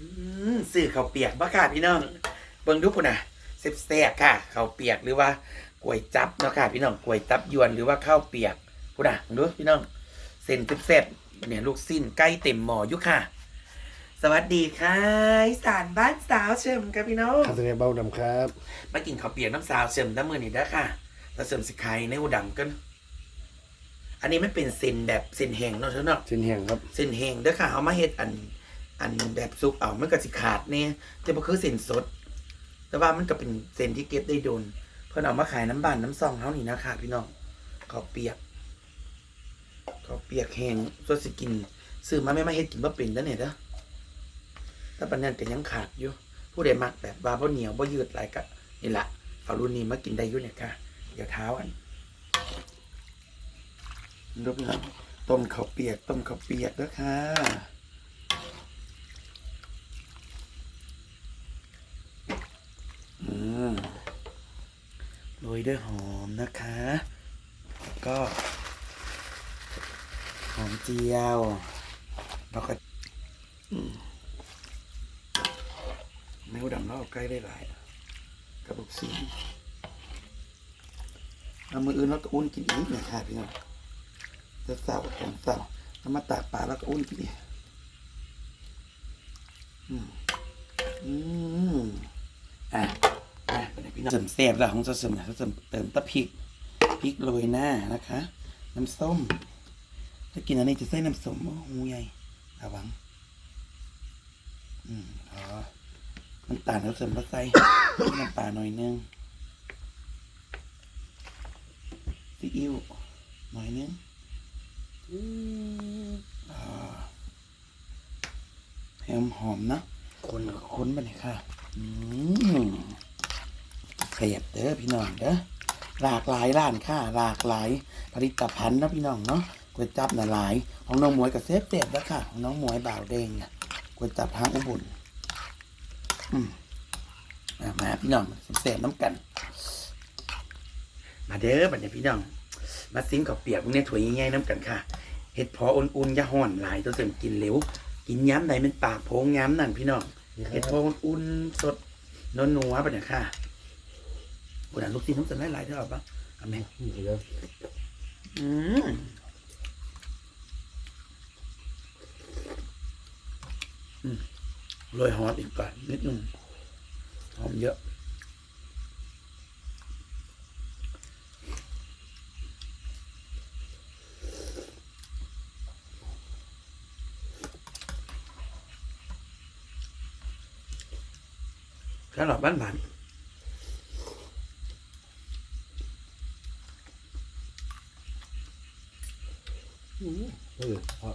อืมซื้อข้าวเปียกบ่ค่ะพี่น้องเบิ่งดูพุ่นน่ะแซ่บๆค่ะข้าวเปียกหรือว่าก๋วยจับเนาะค่ะพี่น้องก๋วยจับยวนหรือว่าข้าวเปียกพุ่นน่ะเบิ่งดูพี่น้องเส้นแซ่บๆเนี่ยลูกสิ้นใกล้เต็มหม้ออยู่ค่ะ สวัสดีค่ะอีสานบ้านสาวเชิมครับพี่น้องคาสเนเบ้าดำครับมากินข้าวเปียกน้ำสาวเสริมน้ำมือนี่ได้อค่ะแล้วเสริมสิไข่ในหูดำกัน อันนี้ไม่เป็นเส้นแบบเส้นแห้งเนาะเธอเนาะเส้นแห้งครับ เส้นแห้งเด้อค่ะเอามาเฮ็ดอัน อันแบบซุปเอามันก็สิขาดเนี่ยจะบ่คือเส้นสด แต่ว่ามันก็เป็นเส้นที่เก็บได้โดน เพิ่อนเอามาขายน้ำบานน้ำซองเฮานี่นะคะพี่น้องข้าเปียกข้าเปียกแห้งสดสิกินซื้อมาไม่มาเฮ็ดกินบ่เป็นแล้วเนี่ยเด้อแต่ปันนั้นก็ยังขาดอยู่ผู้ใดมักแบบว่าบ่เหนียวบ่ยืดหลายก็นี่ละเอารุ่นนี้มากินได้อยู่เนี่ยค่ะเดี๋ยวเท้าอันรูปนะต้มข้าวเปียกต้มข้าวเปียกแล้วค่ะ อืมโร ยด้วยหอมนะคะ ก็ หอมเจียวแล้วก็อืมแมวดำเราเอาใกล้ได้หลายกระบอกสีเอามืออื่นแล้วก็อุ่นกินอีกเนี่ยค่ะพี่น้องจะเสาร์ตอนเสาร์แล้วมาตากปลาแล้วก็อุ่นกินอีกอืมอืมอะ พี่น้องเสริมแซ่บแล้วของจะเสริมนะเสริมเติมตะพริกพริกโรยหน้านะคะ น้ำส้ม ถ้ากินอันนี้จะใส่น้ำส้มโอ้โหใหญ่ระวังอืมอ๋อน้ำตาลเราเสริมเราใส่น้ำปลาหน่อยนึงซีอิ๊วหน่อยนึงอ่าให้หอมๆนะ คนค้นไปเลยค่ะ อืม เสียบเด้อพี่น้องเด้อหลากหลายร้านค่ะหลากหลายผลิตภัณฑ์นะพี่น้องเนาะก๋วยจับน่ะหลาย ของน้องหมวยกับเซฟเต็บแล้วค่ะของน้องหมวยบ่าวแดงน่ะก๋วยจับทางอุบลอืมอะมาพี่น้องเสบน้ำกัน มาเด้อบัดนี้พี่น้อง มาซิมกับเปียกพวกนี้ถั่วง่ายๆน้ำกันค่ะเห็ดพออุ่นๆอยาห่อนหลายตัวเสริมกินเร็วกินย้ำใดมันปากโพงย้ำนั่นพี่น้องเห็ดพออุ่นๆสดนัวๆปะเนี่ยค่ะ บุญลูกชิ้นน้ำตาลหลายๆเท่าไหร่ปะอาแม่นี่ครับอืมอืมโรยหอมอีกก่อนนิดนึงหอมเยอะแค่หลอดบ้านบ้าน เออพอ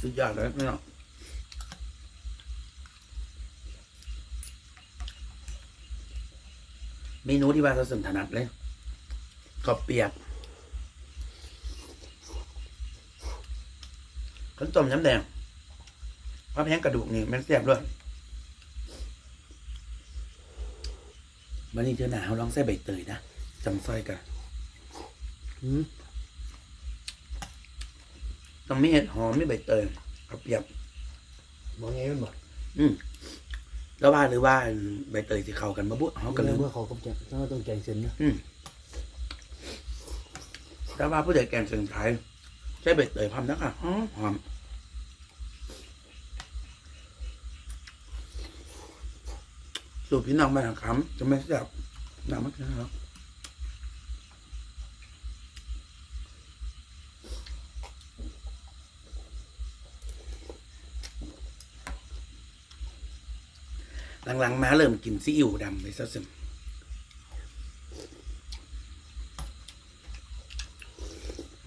สุดยอดเลยพี่น้องเม นูที่ว่าเราสมถนัดเลยกอบเปียกข้นต้มน้ำแดงพราแห้งกระดูกนี่มันแซ่บด้วยวันนี้เจอหนาวลองใส่ใบเตยนะจำซอยกันอืมต้องมีเห็ดหอมมีใบเตยกระเปียกมองไงมันบอกอืม แล้วว่าหรือว่าใบเตยที่เข้ากันมาบุเขาเขากักันนเลเลยยเมื่อเขากำจัดต้องต้องแกงเส้นนะอืมแต่ว่าผู้ใหญ่แกงเสียงไทยใช้ใบเตยพร้อมนะคะหอมหอมสูตรพี่น้องบ้านคำจะไม่แซ่บน้ำมันนะครับ หลังๆ มาเริ่มกินซีอิ๊วดำไปซะสิม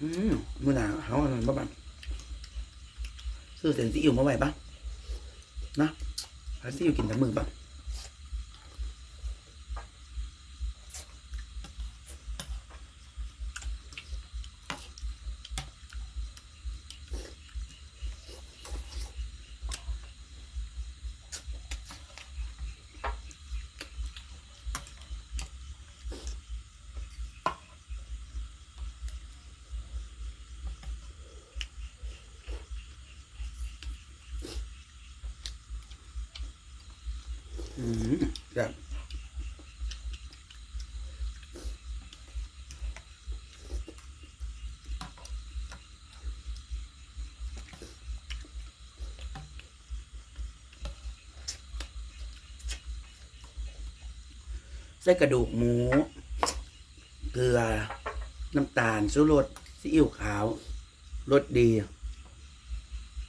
อืมมื่อหนาเขาอันนั้นบ้างซื้อเส้นซีอิ๊วมาไว้บ้างนะเอาซีอิ๊วกินแต่มือบ้าง แบบ ใส่กระดูกหมู เกลือ น้ำตาลชูรสซีอิ๊วขาวรสดี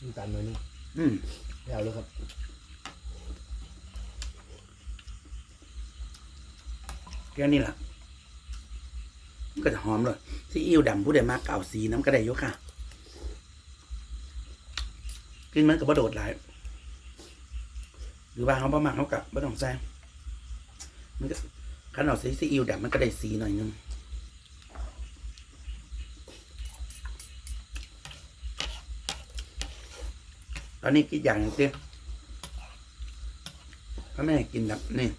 น้ำตาลหน่อยนึงอืมไม่เอาแล้วครับแค่นี้แหละมันก็จะหอมเลยซีอิ๊วดำผู้ใดมากเก่าสีน้ำกระไดอยุค่ะ กินมันกับบะโดดหลายหรือว่าเขาประมาณเขากับบะต้องแซงมันก็ ขันเอาซีซีอิ๊วดำมันก็ได้สีหน่อยนึงตอนนี้คิดอย่างหนึงเต้ถ้าไม่ให้กินแบบนี่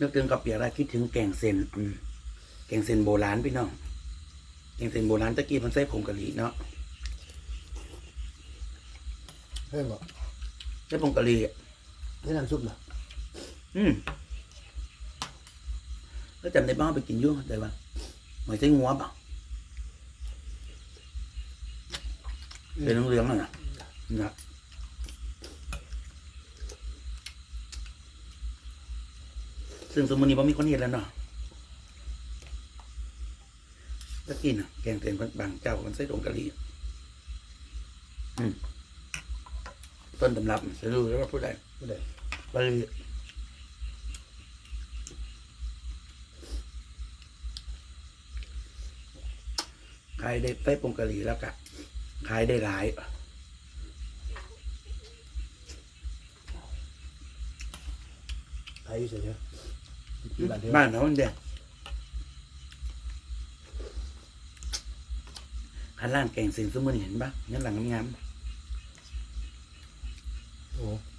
นึกถึงกับเปียกแล้วคิดถึงแกงเซนอืมแกงเซนโบราณพี่น้องแกงเซนโบราณตะกี้มันใส่ผงกะหรี่เนาะเพิ่มบอกใส่ผงกะหรี่อะนี่น้ำซุปนะอืม แล้วจำได้บ้างไปกินยุ่งแต่ว่าหมายใส่งัวเปล่าเป็นเหลืองๆน่ะนะนะซึ่งสมมุตินี้ว่มีคนเห็นแล้วเนาะตะกี้น่ะแกงเต็มบางเจ้ามันใส่ผงกะหรี่ต้นตำรับจะรู้แล้วว่าผู้ใดไม่ได้ไป ขายได้ไปปรุงกะหรี่แล้วกะขายได้หลายใครอยู่เฉยๆที่บ้านเดียวบ้านเขามันเดียข้างล่างแกงเสียงซุ้มมันเห็นปะงั้นหลังงามโอ้ ๆ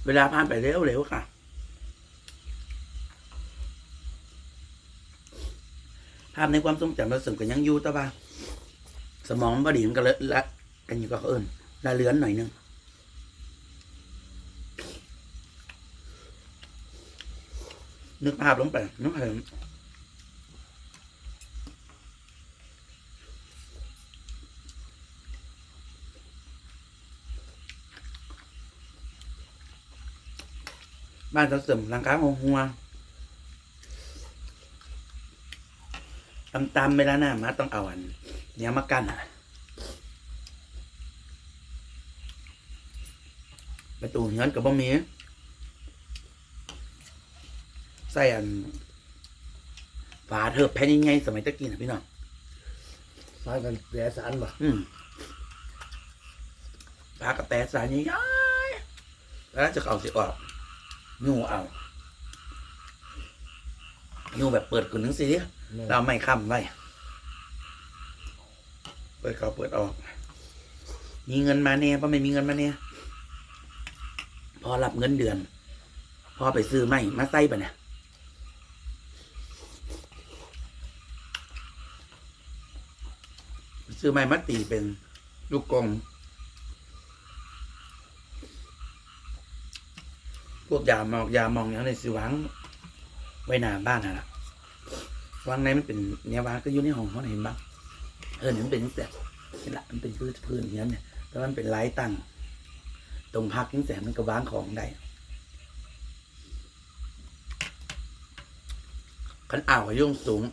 เวลาผ่านไปเร็วๆค่ะ ภาพในความทรงจำเราสึมกันยังอยู่ต่ว่าสมองมันบดีมันก็เลยละกันอยู่กับเขาเอิญละเลือนหน่อยนึงนึกภาพลงไปนึกเห็น บ้านเขาเสริมหลังคาหัวหัวตำตำๆเวลาหน้ามาต้องเอาอันเนี้ยมากั้นอะประตูเงินกับบ่มีใส่อันฝาเถอะแผ่นยังไงสมัยตะกี้นะพี่น้องมากันแปรสารบ่อืมฝากระแตสายนี้ย้ายแล้วจะเอาสิออก ยูเอายูแบบเปิดขึ้นทั้งสิแม่เราไม่ค้ำไว้เปิดเขาเปิดออก มีเงินมาเนี่ยพอไม่มีเงินมาเนี่ยพอรับเงินเดือน พอไปซื้อไม่มาใส่ปะเนี่ยซื้อไม้มาตีเป็นลูกกง พวกยามองอย่ามองอย่างในสิวังไว้หน้าบ้านน่ะล่ะวางในมันเป็นเนี่ยวางก็อยู่ในห้องเขาเห็นบ้างเออเนี่ยมันเป็นแสบนี่แหละมันเป็นพื้นพื้นอย่างนี้นเนี่ยแล้วมันเป็นไร้ตั้งตรงพักยิ่งแสบมันก็วางของได้ขันอ่าวยุ่งสูง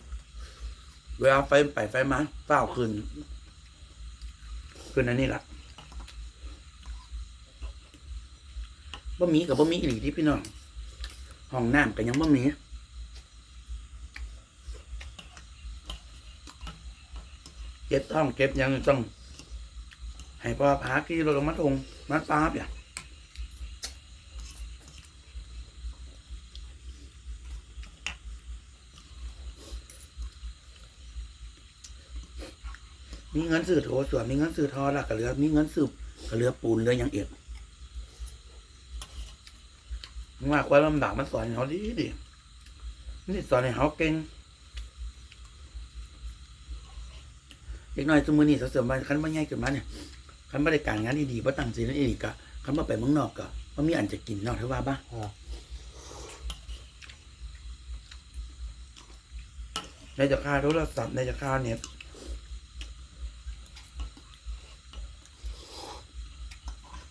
เวลาไฟไปไฟมาเฝ้าคืนคืนนั้นนี่แหละ บ่มีกับบ่มีอีหลีที่พี่น้องห้องน้ำก็ยังบ่มีเก็บท้องเก็บยังต้องให้พ่อพากี่รถลงมาทงมาป้าบอย่างมีเงินซื้อโถส่วนมีเงินซื้อทอละก็เหลือมีเงินซื้อก็เหลือปูนเหลืออย่างเอียด มากความลำบากมันสอนให้เขาดีดีนี่สอนให้เขาเก่งเด็กน้อยสมือนี่เสริมมาคันว่าง่ายขึ้นมาเนี่ยคันบริการงานดีๆว่าตั้งใจนั่นเองก็คันว่าไปเมืองนอกก็ว่ามีอันจะกินนอกเท่าว่าบ้าอ่าในจะค่าโทรศัพท์ในจะค่าเน็ต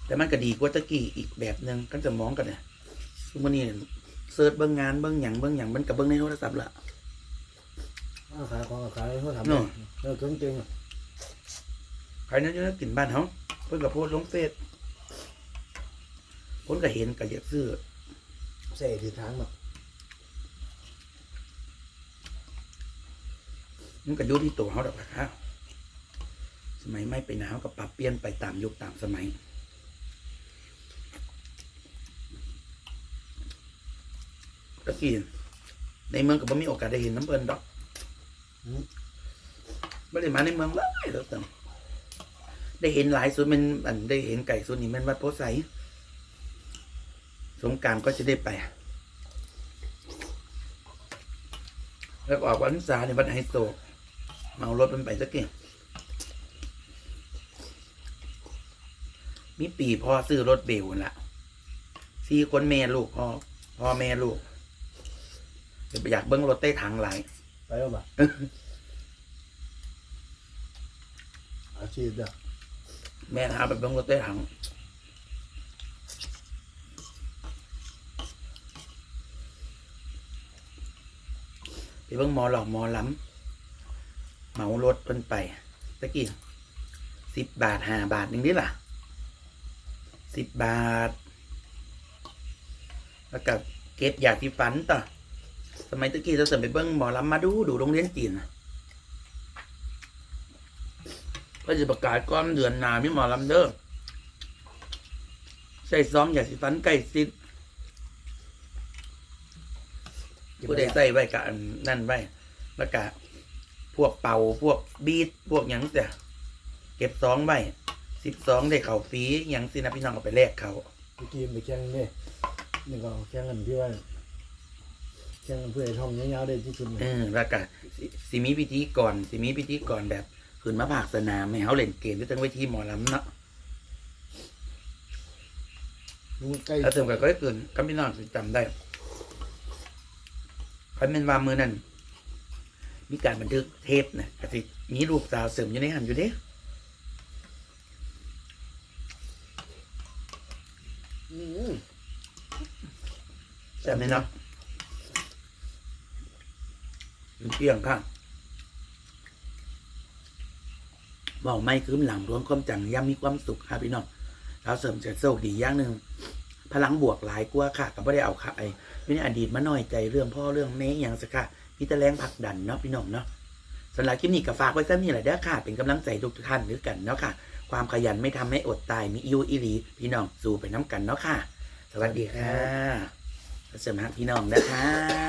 แต่มันก็ดีกว่าตะกี้อีกแบบหนึ่งกันจะมองกันเนี่ย ทุกวันนี้เสิร์ชเบิ้งงานเบิ้งหยังเบิ้งหยังมันกับเบิ้งในโทรศัพท์ละเอาขายของก็ขายเขาทำเนาะเออเครื่องจริงอะใครนั้นจะกินบ้านเขาเพิ่นกับโพสต์ลงเฟซคนก็เห็นก็อยากซื้อเสียทีทางเนาะมันก็อยู่ที่ตัวเขาดอกราคาสมัยไม่ไปหนาวก็ปรับเปลี่ยนไปตามยุคตามสมัย ตะกี้ในเมืองก็บ่มีโอกาสได้เห็นน้ำเปิ้นดอกอืมไม่ได้มาในเมืองเลยแล้วแต่ได้เห็นหลายส่วนมันอันได้เห็นไก่ส่วนนี้มันวัดโพไซสงกรารก็จะได้ไป แล้วก็ออกวันษาในวัดไฮโซเมารถมันไปสักเกี่ยมีปีพ่อซื้อรถเบลนั่นละสี่คนแม่ลูกพ่อพ่อแม่ลูก เดี๋ยวไปอยากเบิ้งรถใต้ถังหลายไปแล้วบ่อาชีพเด้อแม่หาไปเบิ้งรถใต้ถังไปเบิ่งหมอหลอกหมอล้ำเหมารถเพิ่นไปตะกี้สิบบาทห้าบาทหนึ่งนี่ล่ะสิบบาท แล้วก็เก็บอยากที่ฝันต่อ สมัยตะกี้เราเสริมไปเบิ่งหมอลำมาดูดูโรงเรียนจีนก็จะประกาศก้อนเดือนหนามีหมอลำเด้อใส่ซองอยาสิฟันใกล้สิทธิ์ผู้ใดใส่ไว้กับอันนั่นไว้แล้วก็พวกเป่าพวกบีดพวกหยังแต่เก็บซองไว้สิบสองได้เข่าฟรีหยังสินะพี่น้องเอาไปแลกเขาไปกินไปแข่งนี่นี่ก็แข่งกันที่ว่า แข่งกันเพื่อให้ท่องยาวๆได้ที่สุดเอเนี่ยอแล้วก็สิสิมีพิธีก่อนสิมีพิธีก่อนแบบขึ้นมาภาคสนามให้เขาเล่นเกมที่ตั้งไว้ที่หมอลำเนาะมันใกล้แล้วเสริมกับก็ได้เกินก็พี่น้องสิจำได้คันเป็นวามือนั่นมีการบันทึกเทปนะก็สิมีรูปสาวเสริมอยู่ในหันอยู่เด้อืมจำได้เนาะมัน เปรี้ยงข้างบอกไม่คืมหลังรวมความจังย่ำมีความสุขครับพี่น้องเราเสริมจะโชคดีอย่างหนึ่งพลังบวกหลายกว่าค่ะก็ไม่ได้เอาค่ะไอ้ไม่ได้อดีตมาน้อยใจเรื่องพ่อเรื่องแม่อย่างสักค่ะมีแต่แรงผลักดันเนาะพี่น้องเนาะสำหรับคลิปนี้ก็ฝากไว้ซะนี่แหละเด้อค่ะ เป็นกำลังใจทุกท่านด้วยกันเนาะค่ะ ความขยันไม่ทำให้อดตายมีอยูอีหลีพี่น้องสู้ไปน้ำกันเนาะค่ะ สวัสดีค่ะเสริมฮักพี่น้องนะคะ